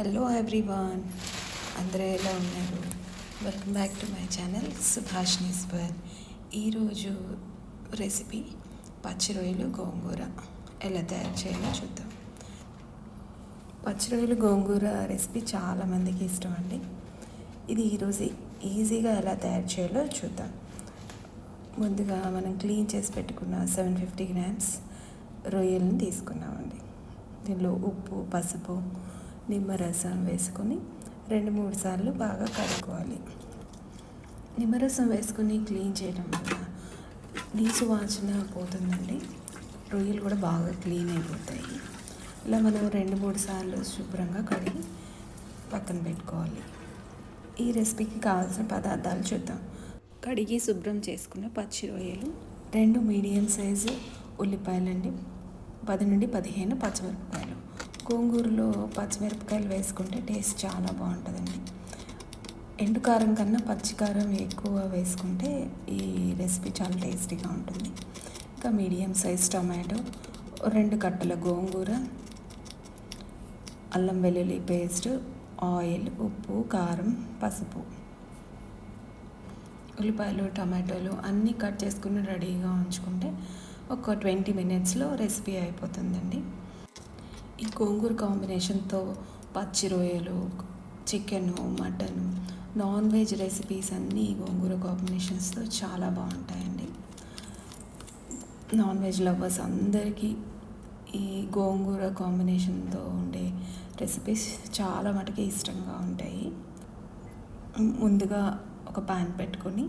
Hello everyone అందరూ ఎలా ఉన్నారు? Welcome back to my channel Subhashneeshwar ఈరోజు రెసిపీ పచ్చి రొయ్యలు గోంగూర. ఎలా తయారు చేయాలో చూద్దాం. పచ్చి రొయ్యలు గోంగూర రెసిపీ చాలామందికి ఇష్టం అండి. ఇది ఈరోజు ఈజీగా ఎలా తయారు చేయాలో చూద్దాం. ముందుగా మనం క్లీన్ చేసి పెట్టుకున్న సెవెన్ ఫిఫ్టీ గ్రామ్స్ రొయ్యలను తీసుకున్నామండి. దీనిలో ఉప్పు పసుపు నిమ్మరసం వేసుకొని రెండు మూడు సార్లు బాగా కడుక్కోవాలి. నిమ్మరసం వేసుకొని క్లీన్ చేయడం వల్ల నీసు వాసన పోతుందండి. రొయ్యలు కూడా బాగా క్లీన్ అయిపోతాయి. ఇలా మనం రెండు మూడు సార్లు శుభ్రంగా కడిగి పక్కన పెట్టుకోవాలి. ఈ రెసిపీకి కావాల్సిన పదార్థాలు చూద్దాం. కడిగి శుభ్రం చేసుకున్న పచ్చి రొయ్యలు రెండు మీడియం సైజు ఉల్లిపాయలండి. పది నుండి పదిహేను పచ్చిమిరపకాయలు. గోంగూరలో పచ్చిమిరపకాయలు వేసుకుంటే టేస్ట్ చాలా బాగుంటుందండి. ఎండు కారం కన్నా పచ్చి కారం ఎక్కువ వేసుకుంటే ఈ రెసిపీ చాలా టేస్టీగా ఉంటుంది. ఇంకా మీడియం సైజ్ టమాటో రెండు కట్టల గోంగూర అల్లం వెల్లుల్లి పేస్ట్ ఆయిల్ ఉప్పు కారం పసుపు. ఉల్లిపాయలు టమాటోలు అన్నీ కట్ చేసుకుని రెడీగా ఉంచుకుంటే ఒక ట్వంటీ మినిట్స్లో రెసిపీ అయిపోతుందండి. ఈ గోంగూర కాంబినేషన్తో పచ్చి రొయ్యలు chicken mutton non veg recipes అన్నీ గోంగూర కాంబినేషన్స్తో చాలా బాగుంటాయండి. నాన్ వెజ్ లవర్స్ అందరికీ ఈ గోంగూర కాంబినేషన్తో ఉండే రెసిపీస్ చాలా మటుకి ఇష్టంగా ఉంటాయి. ముందుగా ఒక పాన్ పెట్టుకొని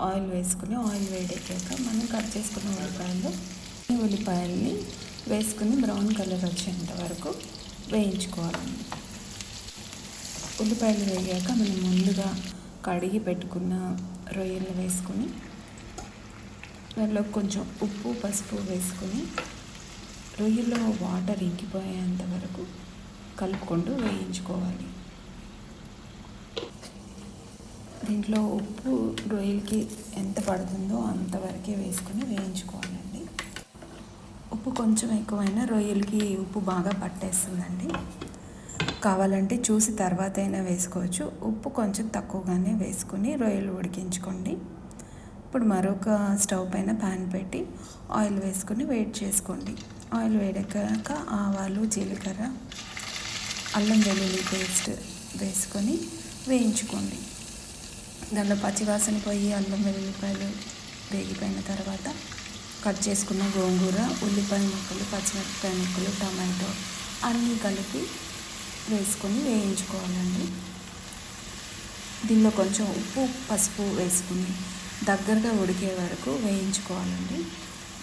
ఆయిల్ వేసుకుని ఆయిల్ వేడెక్కాక మనం కట్ చేసుకున్న ఉల్లిపాయలు ఈ ఉల్లిపాయల్ని వేసుకుని బ్రౌన్ కలర్ వచ్చేంత వరకు వేయించుకోవాలండి ఉల్లిపాయలు వేయాక మనం ముందుగా కడిగి పెట్టుకున్న రొయ్యలు వేసుకొని దానిలో కొంచెం ఉప్పు పసుపు వేసుకొని రొయ్యల్లో వాటర్ ఇంకిపోయేంత వరకు కలుపుకుంటూ వేయించుకోవాలి. దీంట్లో ఉప్పు రొయ్యలకి ఎంత పడుతుందో అంతవరకే వేసుకొని వేయించుకోవాలండి ఉప్పు కొంచెం ఎక్కువైనా రొయ్యలకి ఉప్పు బాగా పట్టేస్తుందండి. కావాలంటే చూసి తర్వాత అయినా వేసుకోవచ్చు. ఉప్పు కొంచెం తక్కువగానే వేసుకొని రొయ్యలు ఉడికించుకోండి. ఇప్పుడు మరొక స్టవ్ పైన ప్యాన్ పెట్టి ఆయిల్ వేసుకొని వేడి చేసుకోండి. ఆయిల్ వేడెక్కాక ఆవాలు జీలకర్ర అల్లం వెల్లుల్లి పేస్ట్ వేసుకొని వేయించుకోండి. దానిలో పచ్చివాసన పోయి అల్లం వెల్లుల్లిపాయలు వేగిపోయిన తర్వాత కట్ చేసుకున్న గోంగూర ఉల్లిపాయ ముక్కలు పచ్చిమిరపకాయ ముక్కలు టమాటో అన్నీ కలిపి వేసుకొని వేయించుకోవాలండి. దీనిలో కొంచెం ఉప్పు పసుపు వేసుకుని దగ్గరగా ఉడికే వరకు వేయించుకోవాలండి.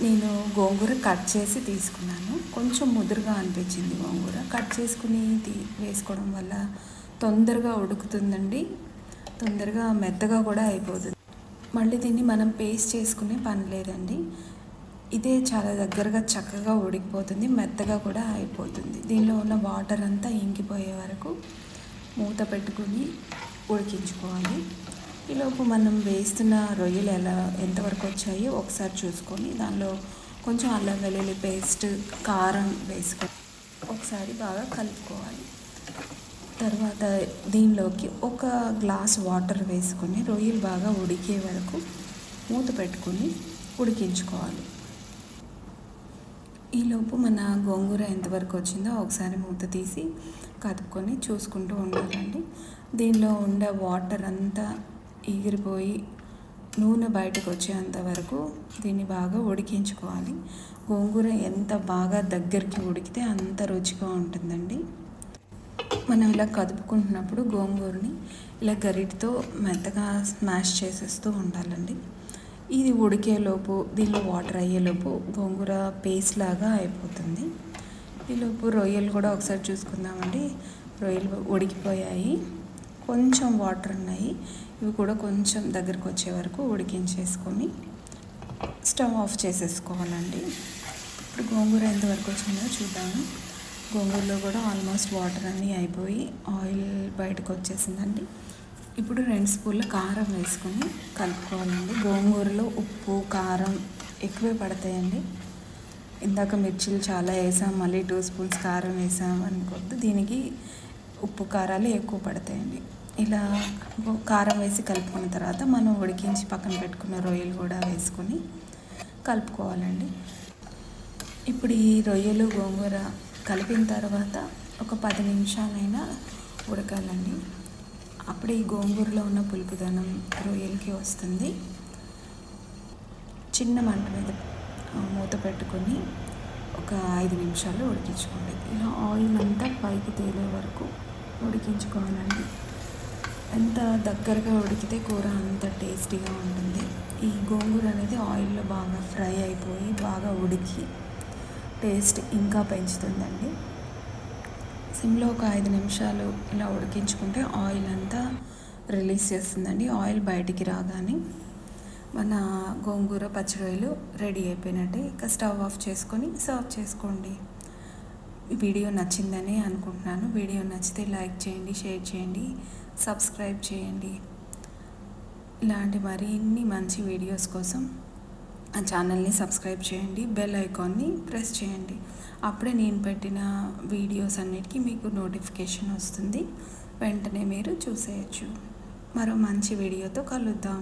నేను గోంగూర కట్ చేసి తీసుకున్నాను. కొంచెం ముదురుగా అనిపించింది గోంగూర. కట్ చేసుకుని తీ వేసుకోవడం వల్ల తొందరగా ఉడుకుతుందండి. తొందరగా మెత్తగా కూడా అయిపోతుంది మళ్ళీ దీన్ని మనం పేస్ట్ చేసుకునే పని లేదండి. ఇదే చాలా దగ్గరగా చక్కగా ఉడికిపోతుంది మెత్తగా కూడా అయిపోతుంది. దీనిలో ఉన్న వాటర్ అంతా ఇంకిపోయే వరకు మూత పెట్టుకుని ఉడికించుకోవాలి. ఈలోపు మనం వేస్తున్న రొయ్యలు ఎలా ఎంతవరకు వచ్చాయో ఒకసారి చూసుకొని దానిలో కొంచెం అల్లం వెల్లుల్లి పేస్ట్ కారం వేసుకొని ఒకసారి బాగా కలుపుకోవాలి. తర్వాత దీనిలోకి ఒక గ్లాస్ వాటర్ వేసుకొని రొయ్యలు బాగా ఉడికే వరకు మూత పెట్టుకొని ఉడికించుకోవాలి. ఈలోపు మన గోంగూర ఎంతవరకు వచ్చిందో ఒకసారి మూత తీసి కదుపుకొని చూసుకుంటూ ఉండాలండి. దీనిలో ఉండే వాటర్ అంతా ఎగిరిపోయి నూనె బయటకు వచ్చేంత వరకు దీన్ని బాగా ఉడికించుకోవాలి. గోంగూర ఎంత బాగా దగ్గరికి ఉడికితే అంత రుచిగా ఉంటుందండి. మనం ఇలా కదుపుకుంటున్నప్పుడు గోంగూరని ఇలా గరిటితో మెత్తగా స్మాష్ చేసేస్తూ ఉండాలండి. ఇది ఉడికేలోపు దీనిలో వాటర్ అయ్యేలోపు గోంగూర పేస్ట్ లాగా అయిపోతుంది. ఈలోపు రొయ్యలు కూడా ఒకసారి చూసుకుందామండి. రొయ్యలు ఉడికిపోయాయి. కొంచెం వాటర్ ఉన్నాయి. ఇవి కూడా కొంచెం దగ్గరకు వచ్చే వరకు ఉడికించేసుకొని స్టవ్ ఆఫ్ చేసేసుకోవాలండి. ఇప్పుడు గోంగూర ఎంతవరకు వచ్చిందో చూద్దాము. గోంగూరలో కూడా ఆల్మోస్ట్ వాటర్ అన్నీ అయిపోయి ఆయిల్ బయటకు వచ్చేసిందండి. ఇప్పుడు రెండు స్పూన్ల కారం వేసుకొని కలుపుకోవాలండి. గోంగూరలో ఉప్పు కారం ఎక్కువే పడతాయండి. ఇందాక మిర్చిలు చాలా వేసాం మళ్ళీ టూ స్పూన్స్ కారం వేసాం అనుకోవద్దు. దీనికి ఉప్పు కారాలు ఎక్కువ పడతాయండి. ఇలా కారం వేసి కలుపుకున్న తర్వాత మనం ఉడికించి పక్కన పెట్టుకున్న రొయ్యలు కూడా వేసుకొని కలుపుకోవాలండి. ఇప్పుడు ఈ రొయ్యలు గోంగూర కలిపిన తర్వాత ఒక పది నిమిషాలైనా ఉడకాలండి. అప్పుడు ఈ గోంగూరలో ఉన్న పులుపుదనం రొయ్యలకి వస్తుంది. చిన్న మంట మీద మూత పెట్టుకొని ఒక ఐదు నిమిషాలు ఉడికించుకోండి. ఇలా ఆయిల్ అంతా పైకి తేలే వరకు ఉడికించుకోవాలండి. ఎంత దగ్గరగా ఉడికితే కూర అంత టేస్టీగా ఉంటుంది. ఈ గోంగూర అనేది ఆయిల్లో బాగా ఫ్రై అయిపోయి బాగా ఉడికి టేస్ట్ ఇంకా పెంచుతుందండి. సిమ్లో ఒక ఐదు నిమిషాలు ఇలా ఉడికించుకుంటే ఆయిల్ అంతా రిలీజ్ చేస్తుందండి. ఆయిల్ బయటికి రాగానే మన గోంగూర పచ్చిరొయ్యలు రెడీ అయిపోయినట్టే. ఇక స్టవ్ ఆఫ్ చేసుకొని సర్వ్ చేసుకోండి. వీడియో నచ్చిందని అనుకుంటున్నాను. వీడియో నచ్చితే లైక్ చేయండి షేర్ చేయండి సబ్స్క్రైబ్ చేయండి. ఇలాంటి మరిన్ని మంచి వీడియోస్ కోసం ఆ ఛానల్ని సబ్స్క్రైబ్ చేయండి బెల్ ఐకాన్ని ప్రెస్ చేయండి. అప్పుడే నేను పెట్టిన వీడియోస్ అన్నిటికీ మీకు నోటిఫికేషన్ వస్తుంది. వెంటనే మీరు చూసేయచ్చు. మరో మంచి వీడియోతో కలుద్దాం.